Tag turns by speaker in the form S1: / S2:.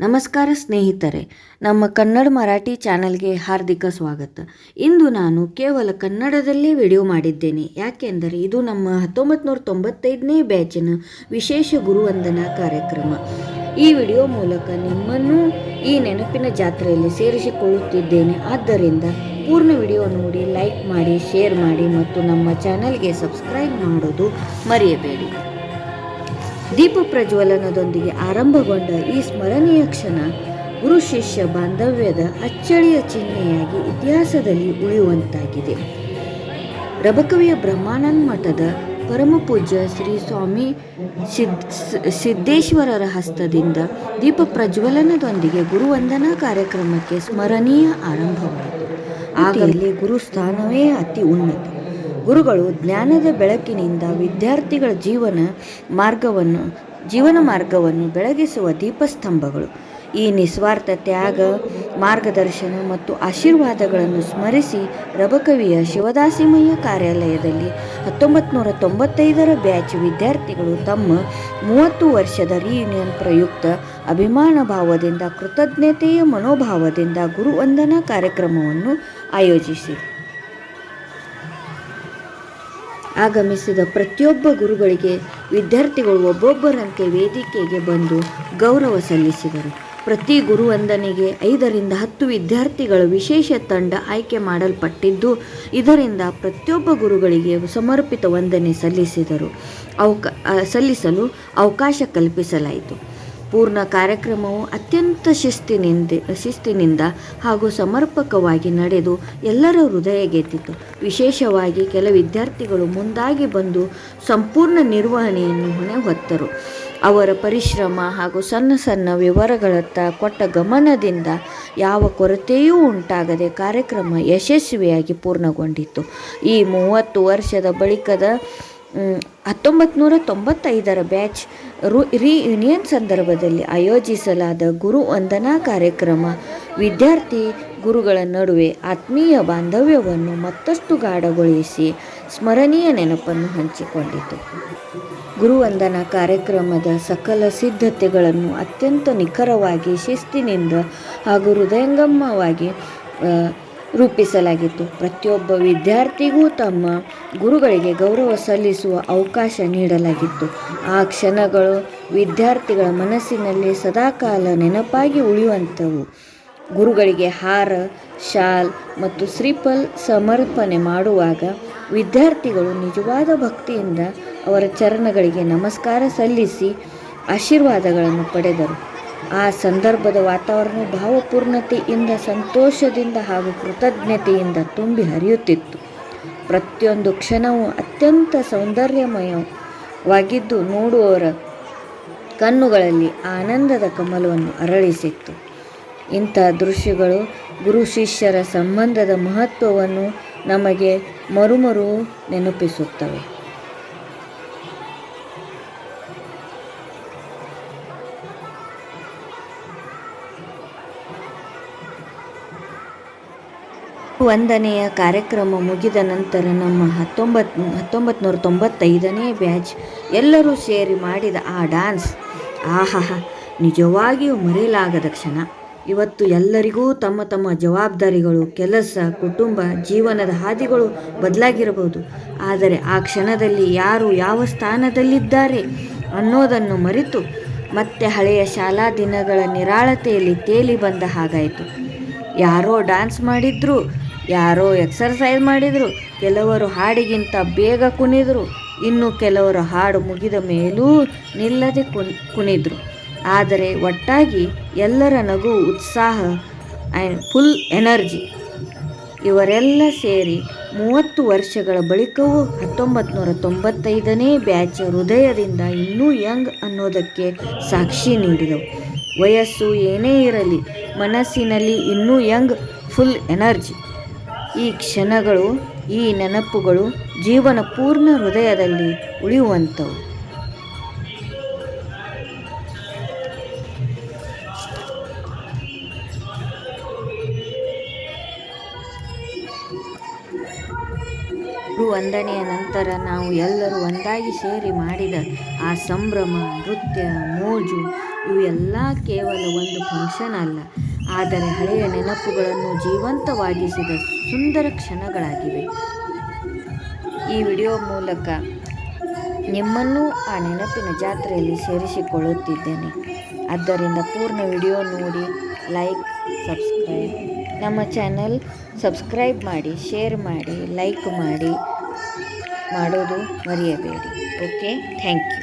S1: ನಮಸ್ಕಾರ ಸ್ನೇಹಿತರೆ, ನಮ್ಮ ಕನ್ನಡ ಮರಾಠಿ ಚಾನಲ್ಗೆ ಹಾರ್ದಿಕ ಸ್ವಾಗತ. ಇಂದು ನಾನು ಕೇವಲ ಕನ್ನಡದಲ್ಲೇ ವಿಡಿಯೋ ಮಾಡಿದ್ದೇನೆ. ಯಾಕೆಂದರೆ ಇದು ನಮ್ಮ ಹತ್ತೊಂಬತ್ತು ನೂರ ತೊಂಬತ್ತೈದನೇ ಬ್ಯಾಚಿನ ವಿಶೇಷ ಗುರುವಂದನಾ ಕಾರ್ಯಕ್ರಮ. ಈ ವಿಡಿಯೋ ಮೂಲಕ ನಿಮ್ಮನ್ನು ಈ ನೆನಪಿನ ಜಾತ್ರೆಯಲ್ಲಿ ಸೇರಿಸಿಕೊಳ್ಳುತ್ತಿದ್ದೇನೆ. ಆದ್ದರಿಂದ ಪೂರ್ಣ ವಿಡಿಯೋ ನೋಡಿ, ಲೈಕ್ ಮಾಡಿ, ಶೇರ್ ಮಾಡಿ ಮತ್ತು ನಮ್ಮ ಚಾನಲ್ಗೆ ಸಬ್ಸ್ಕ್ರೈಬ್ ಮಾಡೋದು ಮರೆಯಬೇಡಿ. ದೀಪ ಪ್ರಜ್ವಲನದೊಂದಿಗೆ ಆರಂಭಗೊಂಡ ಈ ಸ್ಮರಣೀಯ ಕ್ಷಣ ಗುರು ಶಿಷ್ಯ ಬಾಂಧವ್ಯದ ಅಚ್ಚಳಿಯ ಚಿಹ್ನೆಯಾಗಿ ಇತಿಹಾಸದಲ್ಲಿ ಉಳಿಯುವಂತಾಗಿದೆ. ರಬಕವಿಯ ಬ್ರಹ್ಮಾನಂದ ಮಠದ ಪರಮಪೂಜ್ಯ ಶ್ರೀ ಸ್ವಾಮಿ ಸಿದ್ ಸಿದ್ದೇಶ್ವರರ ಹಸ್ತದಿಂದ ದೀಪ ಪ್ರಜ್ವಲನದೊಂದಿಗೆ ಗುರುವಂದನಾ ಕಾರ್ಯಕ್ರಮಕ್ಕೆ ಸ್ಮರಣೀಯ ಆರಂಭವಾಯಿತು. ಆಗಲೇ ಗುರುಸ್ಥಾನವೇ ಅತಿ ಉನ್ನತ. ಗುರುಗಳು ಜ್ಞಾನದ ಬೆಳಕಿನಿಂದ ವಿದ್ಯಾರ್ಥಿಗಳ ಜೀವನ ಮಾರ್ಗವನ್ನು ಜೀವನ ಮಾರ್ಗವನ್ನು ಬೆಳಗಿಸುವ ದೀಪಸ್ತಂಭಗಳು. ಈ ನಿಸ್ವಾರ್ಥ ತ್ಯಾಗ ಮಾರ್ಗದರ್ಶನ ಮತ್ತು ಆಶೀರ್ವಾದಗಳನ್ನು ಸ್ಮರಿಸಿ ರಬಕವಿಯ ಶಿವದಾಸಿಮಯ್ಯ ಕಾರ್ಯಾಲಯದಲ್ಲಿ ಹತ್ತೊಂಬತ್ತು ನೂರ ತೊಂಬತ್ತೈದರ ಬ್ಯಾಚ್ ವಿದ್ಯಾರ್ಥಿಗಳು ತಮ್ಮ ಮೂವತ್ತು ವರ್ಷದ ರಿಯೂನಿಯನ್ ಪ್ರಯುಕ್ತ ಅಭಿಮಾನ ಭಾವದಿಂದ, ಕೃತಜ್ಞತೆಯ ಮನೋಭಾವದಿಂದ ಗುರುವಂದನಾ ಕಾರ್ಯಕ್ರಮವನ್ನು ಆಯೋಜಿಸಿ. ಆಗಮಿಸಿದ ಪ್ರತಿಯೊಬ್ಬ ಗುರುಗಳಿಗೆ ವಿದ್ಯಾರ್ಥಿಗಳು ಒಬ್ಬೊಬ್ಬರಂತೆ ವೇದಿಕೆಗೆ ಬಂದು ಗೌರವ ಸಲ್ಲಿಸಿದರು. ಪ್ರತಿ ಗುರುವಂದನೆಗೆ ಐದರಿಂದ ಹತ್ತು ವಿದ್ಯಾರ್ಥಿಗಳು ವಿಶೇಷ ತಂಡ ಆಯ್ಕೆ ಮಾಡಲ್ಪಟ್ಟಿದ್ದು, ಇದರಿಂದ ಪ್ರತಿಯೊಬ್ಬ ಗುರುಗಳಿಗೆ ಸಮರ್ಪಿತ ವಂದನೆ ಸಲ್ಲಿಸಿದರು. ಅವಕ ಸಲ್ಲಿಸಲು ಅವಕಾಶ ಕಲ್ಪಿಸಲಾಯಿತು. ಪೂರ್ಣ ಕಾರ್ಯಕ್ರಮವು ಅತ್ಯಂತ ಶಿಸ್ತಿನಿಂದ ಶಿಸ್ತಿನಿಂದ ಹಾಗೂ ಸಮರ್ಪಕವಾಗಿ ನಡೆದು ಎಲ್ಲರ ಹೃದಯ ಗೆದ್ದಿತು ವಿಶೇಷವಾಗಿ ಕೆಲ ವಿದ್ಯಾರ್ಥಿಗಳು ಮುಂದಾಗಿ ಬಂದು ಸಂಪೂರ್ಣ ನಿರ್ವಹಣೆಯನ್ನು ಹೊಣೆ ಹೊತ್ತರು ಅವರ ಪರಿಶ್ರಮ ಹಾಗೂ ಸಣ್ಣ ಸಣ್ಣ ವಿವರಗಳತ್ತ ಕೊಟ್ಟ ಗಮನದಿಂದ ಯಾವ ಕೊರತೆಯೂ ಉಂಟಾಗದೆ ಕಾರ್ಯಕ್ರಮ ಯಶಸ್ವಿಯಾಗಿ ಪೂರ್ಣಗೊಂಡಿತ್ತು. ಈ ಮೂವತ್ತು ವರ್ಷದ ಬಳಿಕದ ಹತ್ತೊಂಬತ್ತು ನೂರ ತೊಂಬತ್ತೈದರ ಬ್ಯಾಚ್ ರು ರಿಯೂನಿಯನ್ ಸಂದರ್ಭದಲ್ಲಿ ಆಯೋಜಿಸಲಾದ ಗುರು ವಂದನಾ ಕಾರ್ಯಕ್ರಮ, ವಿದ್ಯಾರ್ಥಿ ಗುರುಗಳ ನಡುವೆ ಆತ್ಮೀಯ ಬಾಂಧವ್ಯವನ್ನು ಮತ್ತಷ್ಟು ಗಾಢಗೊಳಿಸಿ ಸ್ಮರಣೀಯ ನೆನಪನ್ನು ಹಂಚಿಕೊಂಡಿತು. ಗುರುವಂದನಾ ಕಾರ್ಯಕ್ರಮದ ಸಕಲ ಸಿದ್ಧತೆಗಳನ್ನು ಅತ್ಯಂತ ನಿಖರವಾಗಿ ಶಿಸ್ತಿನಿಂದ ಹಾಗೂ ಹೃದಯಂಗಮವಾಗಿ ರೂಪಿಸಲಾಗಿತ್ತು. ಪ್ರತಿಯೊಬ್ಬ ವಿದ್ಯಾರ್ಥಿಗೂ ತಮ್ಮ ಗುರುಗಳಿಗೆ ಗೌರವ ಸಲ್ಲಿಸುವ ಅವಕಾಶ ನೀಡಲಾಗಿತ್ತು. ಆ ಕ್ಷಣಗಳು ವಿದ್ಯಾರ್ಥಿಗಳ ಮನಸ್ಸಿನಲ್ಲಿ ಸದಾಕಾಲ ನೆನಪಾಗಿ ಉಳಿಯುವಂಥವು. ಗುರುಗಳಿಗೆ ಹಾರ, ಶಾಲ್ ಮತ್ತು ಶ್ರೀಪಲ್ ಸಮರ್ಪಣೆ ಮಾಡುವಾಗ ವಿದ್ಯಾರ್ಥಿಗಳು ನಿಜವಾದ ಭಕ್ತಿಯಿಂದ ಅವರ ಚರಣಗಳಿಗೆ ನಮಸ್ಕಾರ ಸಲ್ಲಿಸಿ ಆಶೀರ್ವಾದಗಳನ್ನು ಪಡೆದರು. ಆ ಸಂದರ್ಭದ ವಾತಾವರಣವು ಭಾವಪೂರ್ಣತೆಯಿಂದ, ಸಂತೋಷದಿಂದ ಹಾಗೂ ಕೃತಜ್ಞತೆಯಿಂದ ತುಂಬಿ ಹರಿಯುತ್ತಿತ್ತು. ಪ್ರತಿಯೊಂದು ಕ್ಷಣವೂ ಅತ್ಯಂತ ಸೌಂದರ್ಯಮಯವಾಗಿದ್ದು ನೋಡುವವರ ಕಣ್ಣುಗಳಲ್ಲಿ ಆನಂದದ ಕಮಲವನ್ನು ಅರಳಿಸಿತ್ತು. ಇಂಥ ದೃಶ್ಯಗಳು ಗುರು ಶಿಷ್ಯರ ಸಂಬಂಧದ ಮಹತ್ವವನ್ನು ನಮಗೆ ಮರುಮರು ನೆನಪಿಸುತ್ತವೆ. ವಂದನೆಯ ಕಾರ್ಯಕ್ರಮ ಮುಗಿದ ನಂತರ ನಮ್ಮ ಹತ್ತೊಂಬತ್ತು ಹತ್ತೊಂಬತ್ತು ನೂರ ತೊಂಬತ್ತೈದನೇ ಬ್ಯಾಚ್ ಎಲ್ಲರೂ ಸೇರಿ ಮಾಡಿದ ಆ ಡ್ಯಾನ್ಸ್ ಆಹಾ ನಿಜವಾಗಿಯೂ ಮರೆಯಲಾಗದ ಕ್ಷಣ. ಇವತ್ತು ಎಲ್ಲರಿಗೂ ತಮ್ಮ ತಮ್ಮ ಜವಾಬ್ದಾರಿಗಳು, ಕೆಲಸ, ಕುಟುಂಬ, ಜೀವನದ ಹಾದಿಗಳು ಬದಲಾಗಿರಬಹುದು. ಆದರೆ ಆ ಕ್ಷಣದಲ್ಲಿ ಯಾರು ಯಾವ ಸ್ಥಾನದಲ್ಲಿದ್ದಾರೆ ಅನ್ನೋದನ್ನು ಮರೆತು ಮತ್ತೆ ಹಳೆಯ ಶಾಲಾ ದಿನಗಳ ನಿರಾಳತೆಯಲ್ಲಿ ತೇಲಿ ಬಂದ ಹಾಗಾಯಿತು. ಯಾರೋ ಡ್ಯಾನ್ಸ್ ಮಾಡಿದ್ರು ಯಾರೋ ಎಕ್ಸರ್ಸೈಸ್ ಮಾಡಿದರು, ಕೆಲವರು ಹಾಡಿಗಿಂತ ಬೇಗ ಕುಣಿದರು, ಇನ್ನು ಕೆಲವರು ಹಾಡು ಮುಗಿದ ಮೇಲೂ ನಿಲ್ಲದೆ ಕುನ್, ಕುಣಿದ್ರು. ಆದರೆ ಒಟ್ಟಾಗಿ ಎಲ್ಲರ ನಗು ಉತ್ಸಾಹ ಆ್ಯಂಡ್ ಫುಲ್ ಎನರ್ಜಿ. ಇವರೆಲ್ಲ ಸೇರಿ ಮೂವತ್ತು ವರ್ಷಗಳ ಬಳಿಕವೂ ಹತ್ತೊಂಬತ್ತು ನೂರ ತೊಂಬತ್ತೈದನೇ ಬ್ಯಾಚ್ ಹೃದಯದಿಂದ ಇನ್ನೂ ಯಂಗ್ ಅನ್ನೋದಕ್ಕೆ ಸಾಕ್ಷಿ ನೀಡಿದವು. ವಯಸ್ಸು ಏನೇ ಇರಲಿ, ಮನಸ್ಸಿನಲ್ಲಿ ಇನ್ನೂ ಯಂಗ್, ಫುಲ್ ಎನರ್ಜಿ. ಈ ಕ್ಷಣಗಳು, ಈ ನೆನಪುಗಳು ಜೀವನ ಪೂರ್ಣ ಹೃದಯದಲ್ಲಿ ಉಳಿಯುವಂಥವು ವಂದನೆಯ ನಂತರ ನಾವು ಎಲ್ಲರೂ ಒಂದಾಗಿ ಸೇರಿ ಮಾಡಿದ ಆ ಸಂಭ್ರಮ, ನೃತ್ಯ, ಮೋಜು ಇವೆಲ್ಲ ಕೇವಲ ಒಂದು ಫಂಕ್ಷನ್ ಅಲ್ಲ. ಆದರೆ ಹಳೆಯ ನೆನಪುಗಳನ್ನು ಜೀವಂತವಾಗಿಸಿದ ಸುಂದರ ಕ್ಷಣಗಳಾಗಿವೆ. ಈ ವಿಡಿಯೋ ಮೂಲಕ ನಿಮ್ಮನ್ನು ಆ ನೆನಪಿನ ಜಾತ್ರೆಯಲ್ಲಿ ಸೇರಿಸಿಕೊಳ್ಳುತ್ತಿದ್ದೇನೆ. ಆದ್ದರಿಂದ ಪೂರ್ಣ ವಿಡಿಯೋ ನೋಡಿ, ಲೈಕ್, ಸಬ್ಸ್ಕ್ರೈಬ್. ನಮ್ಮ ಚಾನಲ್ ಸಬ್ಸ್ಕ್ರೈಬ್ ಮಾಡಿ, ಶೇರ್ ಮಾಡಿ, ಲೈಕ್ ಮಾಡಿ ಮಾಡೋದು ಮರೆಯಬೇಡಿ. Okay, thank you.